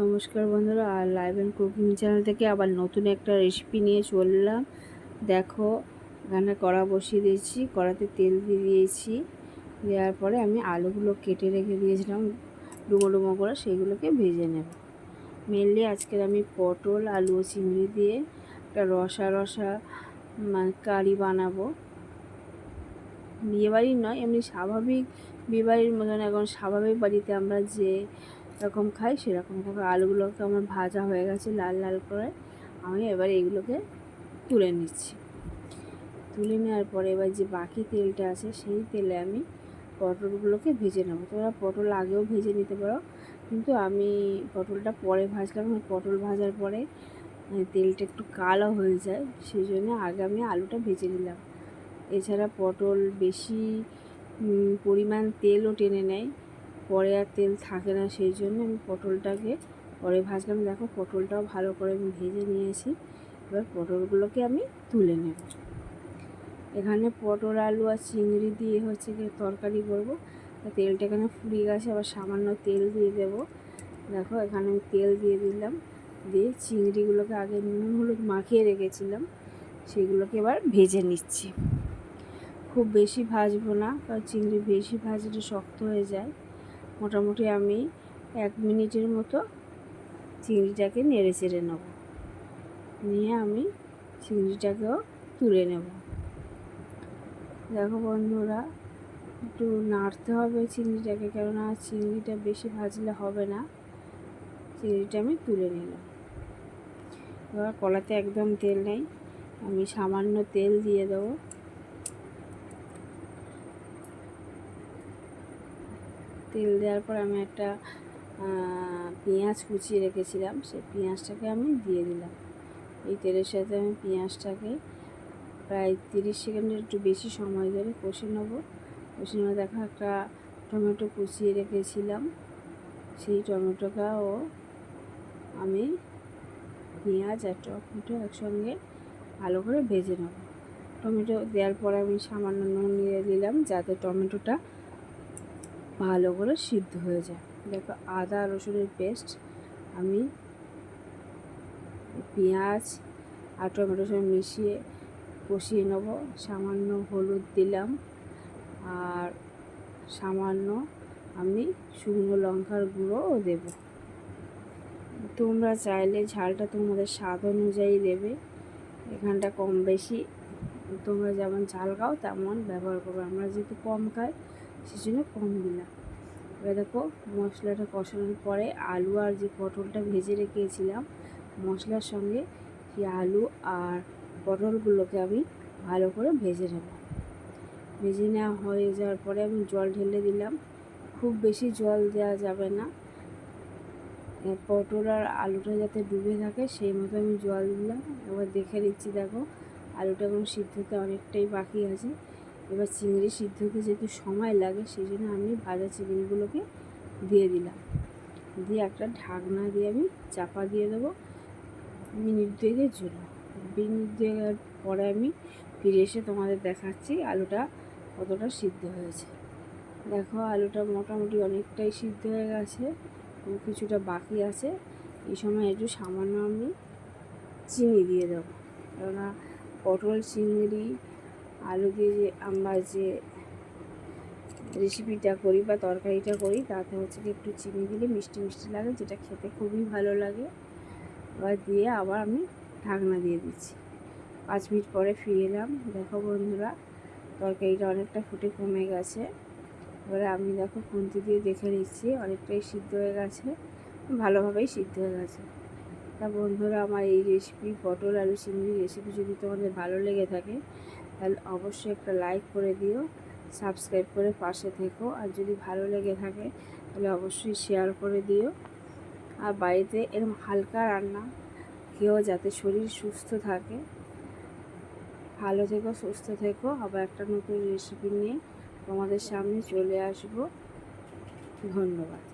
নমস্কার বন্ধুরা, আর লাইভ অ্যান্ড কুকিং চ্যানেল থেকে আবার নতুন একটা রেসিপি নিয়ে চললাম। দেখো, এখানে কড়া বসিয়ে দিয়েছি, কড়াতে তেল দিয়ে দিয়েছি। দেওয়ার পরে আমি আলুগুলো কেটে রেখে দিয়েছিলাম, ডুমো ডুমো করে সেগুলোকে ভেজে নেব। মেনলি আজকের আমি পটল, আলু ও চিংড়ি দিয়ে একটা রসা রসা মানে কারি বানাবো। বিয়েবাড়ির নয়, এমনি স্বাভাবিক বিয়েবাড়ির মতন এখন স্বাভাবিক বাড়িতে আমরা যে রকম খাই সেরকম দেখো আলুগুলোকে আমার ভাজা হয়ে গেছে লাল লাল করে। আমি এবার এগুলোকে তুলে নিচ্ছি। তুলে নেওয়ার পরে এবার যে বাকি তেলটা আছে সেই তেলে আমি পটলগুলোকে ভেজে নেব। তোমরা পটল আগেও ভেজে নিতে পারো, কিন্তু আমি পটলটা পরে ভাজলাম। পটল ভাজার পরে তেলটা একটু কালো হয়ে যায় সেই জন্য আগে আমি আলুটা ভেজে নিলাম। এছাড়া পটল বেশি পরিমাণ তেলও টেনে নেয়। পরে আর তেল থাকে না সেই জন্য আমি পটলটাকে পরে ভাজলাম। দেখো পটলটাও ভালো করে আমি ভেজে নিয়েছি। এবার পটলগুলোকে আমি তুলে নেব। এখানে পটল, আলু আর চিংড়ি দিয়ে হচ্ছে গিয়ে তরকারি করব। তেলটা এখানে ফুরিয়ে গেছে আবার সামান্য তেল দিয়ে দেব। দেখো এখানে আমি তেল দিয়ে দিলাম। দিয়ে চিংড়িগুলোকে আগে নুন হলুদ মাখিয়ে রেখেছিলাম। সেগুলোকে এবার ভেজে নিচ্ছি। খুব বেশি ভাজবো না, কারণ চিংড়ি বেশি ভাজলে শক্ত হয়ে যায়। মোটামুটি আমি এক মিনিটের মতো চিংড়িটাকে নেড়ে চেড়ে নেব। নিয়ে আমি চিংড়িটাকেও তুলে নেব। দেখো বন্ধুরা, একটু নাড়তে হবে চিংড়িটাকে, কেননা চিংড়িটা বেশি ভাজলে হবে না। চিংড়িটা আমি তুলে নিলাম। এবার কলাতে একদম তেল নেই, আমি সামান্য তেল দিয়ে দেবো। তেল দেওয়ার পর আমি একটা পেঁয়াজ কুচিয়ে রেখেছিলাম, সেই পেঁয়াজটাকে আমি দিয়ে দিলাম। এই তেলের সাথে আমি পেঁয়াজটাকে প্রায় তিরিশ সেকেন্ডের একটু বেশি সময় ধরে কষে নেব। কষে নেব দেখো একটা টমেটো কুচিয়ে রেখেছিলাম, সেই টমেটোটাও আমি পেঁয়াজ আর টমেটো একসঙ্গে ভালো করে ভেজে নেব। টমেটো দেওয়ার পর আমি সামান্য নুন দিয়ে দিলাম, যাতে টমেটোটা ভালো করে সিদ্ধ হয়ে যায়। দেখো আদা, রসুনের পেস্ট আমি পেঁয়াজ আর টমেটোর সঙ্গে মিশিয়ে কষিয়ে নেব। সামান্য হলুদ দিলাম আর সামান্য আমি শুকনো লঙ্কার গুঁড়োও দেব। তোমরা চাইলে ঝালটা তোমাদের স্বাদ অনুযায়ী দেবে। এখানটা কম বেশি, তোমরা যেমন ঝাল খাও তেমন ব্যবহার করবে। আমরা যেহেতু কম খাই সেই জন্য কম দিলাম। এবার দেখো মশলাটা কষানোর পরে আলু আর যে পটলটা ভেজে রেখেছিলাম, মশলার সঙ্গে সেই আলু আর পটলগুলোকে আমি ভালো করে ভেজে নেব। ভেজে নেওয়া হয়ে যাওয়ার পরে আমি জল ঢেলে দিলাম। খুব বেশি জল দেওয়া যাবে না। পটল আর আলুটা যাতে ডুবে থাকে সেই মতো আমি জল দিলাম। এবার দেখে নিচ্ছি দেখো, আলুটা এখন সিদ্ধতে অনেকটাই বাকি আছে। এবার চিংড়ি সিদ্ধ হতে যেহেতু সময় লাগে সেই জন্য আমি ভাজা চিংড়িগুলোকে দিয়ে দিলাম। দিয়ে একটা ঢাকনা দিয়ে আমি চাপা দিয়ে দেবো। মিনিট দুয়েকের জন্য। মিনিট দুয়েকের পরে আমি ফিরে এসে তোমাদের দেখাচ্ছি আলুটা কতটা সিদ্ধ হয়েছে। দেখো, আলুটা মোটামুটি অনেকটাই সিদ্ধ হয়ে গেছে কিছুটা বাকি আছে। এই সময় একটু সামান্য আমি চিনি দিয়ে দেবো। কেননা পটল, চিংড়ি আলু দিয়ে যে আমরা যে রেসিপিটা করি বা তরকারিটা করি, তাতে হচ্ছে কি একটু চিনি দিলে মিষ্টি মিষ্টি লাগে, যেটা খেতে খুবই ভালো লাগে। এবার দিয়ে আবার আমি ঢাকনা দিয়ে দিচ্ছি। পাঁচ মিনিট পরে ফিরে এলাম। দেখো বন্ধুরা, তরকারিটা অনেকটা ফুটে কমে গেছে। এবারে আমি দেখো খুন্তি দিয়ে দেখে নিচ্ছি, অনেকটাই সিদ্ধ হয়ে গেছে, ভালোভাবেই সিদ্ধ হয়ে গেছে। তা বন্ধুরা, আমার এই রেসিপি পটল, আলু চিংড়ি রেসিপি যদি তোমাদের ভালো লেগে থাকে তাহলে অবশ্যই একটা লাইক করে দিও সাবস্ক্রাইব করে পাশে থেকো, আর যদি ভালো লেগে থাকে তাহলে অবশ্যই শেয়ার করে দিও। আর বাড়িতে এরকম হালকা রান্না, কেউ যাতে শরীর সুস্থ থাকে, ভালো থেকো, সুস্থ থেকো, আবার একটা নতুন রেসিপি নিয়ে তোমাদের সামনে চলে আসব। ধন্যবাদ।